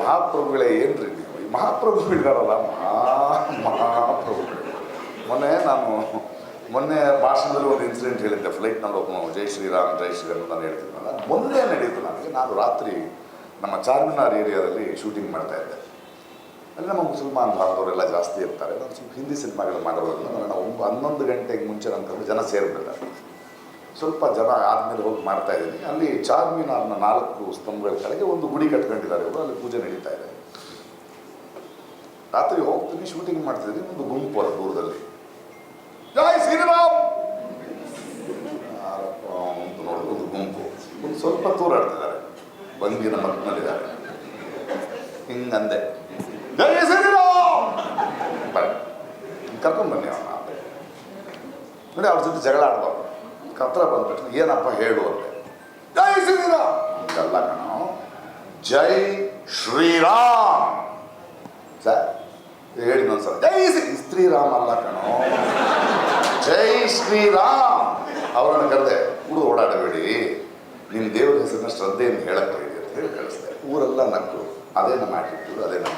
ಮಹಾಪ್ರಭುಗಳೇ ಏನ್ರಿ ನೀವು? ಈ ಮಹಾಪ್ರಭುಗಳಿದಾರಲ್ಲ ಮಹಾ, ಮಹಾಪ್ರಭುಗಳು. ಮೊನ್ನೆ ನಾನು, ಮೊನ್ನೆ ಭಾಷಣದಲ್ಲಿ ಒಂದು ಇನ್ಸಿಡೆಂಟ್ ಹೇಳಿದ್ದೆ ಫ್ಲೈಟ್ನಲ್ಲಿ ಒಬ್ಬ ಜೈ ಶ್ರೀರಾಮ್ ಜೈ ಶ್ರೀರಾಮ್ ನಾನು ಹೇಳ್ತಿದ್ನಲ್ಲ. ಮೊನ್ನೆ ನಡೀತು ನನಗೆ, ನಾನು ರಾತ್ರಿ ನಮ್ಮ ಚಾರ್ಮಿನಾರ್ ಏರಿಯಾದಲ್ಲಿ ಶೂಟಿಂಗ್ ಮಾಡ್ತಾ ಇದ್ದೆ. ಅಲ್ಲಿ ನಮ್ಮ ಮುಸಲ್ಮಾನ್ ಭಾಗದವರೆಲ್ಲ ಜಾಸ್ತಿ ಇರ್ತಾರೆ. ನಾನು ಹಿಂದಿ ಸಿನಿಮಾಗಳು ಮಾಡೋದ್ರಿಂದ, ನಾನು ಒಂಬ, ಹನ್ನೊಂದು ಗಂಟೆಗೆ ಮುಂಚೆ ನನ್ನ ಜನ ಸೇರಿಬಿಡ್ತಾರೆ. ಸ್ವಲ್ಪ ಜನ ಆದಮೇಲೆ ಹೋಗಿ ಮಾಡ್ತಾ ಇದ್ದೀನಿ. ಅಲ್ಲಿ ಚಾರ್ಮಿನಾರ್ನ ನಾಲ್ಕು ಸ್ತಂಭಗಳ ಕೆಳಗೆ ಒಂದು ಗುಡಿ ಕಟ್ಕೊಂಡಿದ್ದಾರೆ ಇವರು ಅಲ್ಲಿ ಪೂಜೆ ನಡೀತಾ ಇದೆ. ರಾತ್ರಿ ಹೋಗ್ತೀನಿ ಶೂಟಿಂಗ್ ಮಾಡ್ತಿದ್ದೀನಿ, ಒಂದು ಗುಂಪು ಅದು ದೂರದಲ್ಲಿ. ಜೈ ಶ್ರೀರಾಮ್! ಒಂದು ಗುಂಪು. ಒಂದು ಸ್ವಲ್ಪ ತೂರಾಡ್ತಿದ್ದಾರೆ ಬಂಗಿನ ಮಕ್ಕಳಲ್ಲಿದ್ದಾರೆ ಹಿಂಗಂದೆ. ಜೈ ಶ್ರೀರಾಮ್! ಬನ್ನಿ. ಅವನ ನೋಡಿ, ಅವ್ರ ಜೊತೆ ಜಗಳ ಆಡ್ಬಾರ್ದು. ಹತ್ರ ಬಂದ ತಕ್ಷಣ, ಏನಪ್ಪ ಹೇಳು ಅಂತೆ. ಜೈ ಶ್ರೀರಾಮ್. ಅಲ್ಲ ಕಣೋ, ಜೈ ಶ್ರೀರಾಮ್. ಸರ್ ಹೇಳಿ ಒಂದ್ಸಲ ಜೈ ಶ್ರೀ ಶ್ರೀರಾಮ್ ಅಲ್ಲ ಕಣ. ಜೈ ಶ್ರೀರಾಮ್. ಅವರನ್ನು ಕರೆದೆ ಹುಡು ಓಡಾಡಬೇಡಿ. ನಿಮ್ಮ ದೇವರ ಹೆಸರಿನ ಶ್ರದ್ಧೆಯನ್ನು ಹೇಳಕ್ಕೆ ಅಂತ ಹೇಳಿ ಕಳಿಸ್ದೆ. ಊರೆಲ್ಲ ನಕ್ಕು. ಅದೇ ನಮ್ಮ ಆಟಿಟ್ಯೂಡ್ ಅದೇ ನಮ್ಮ.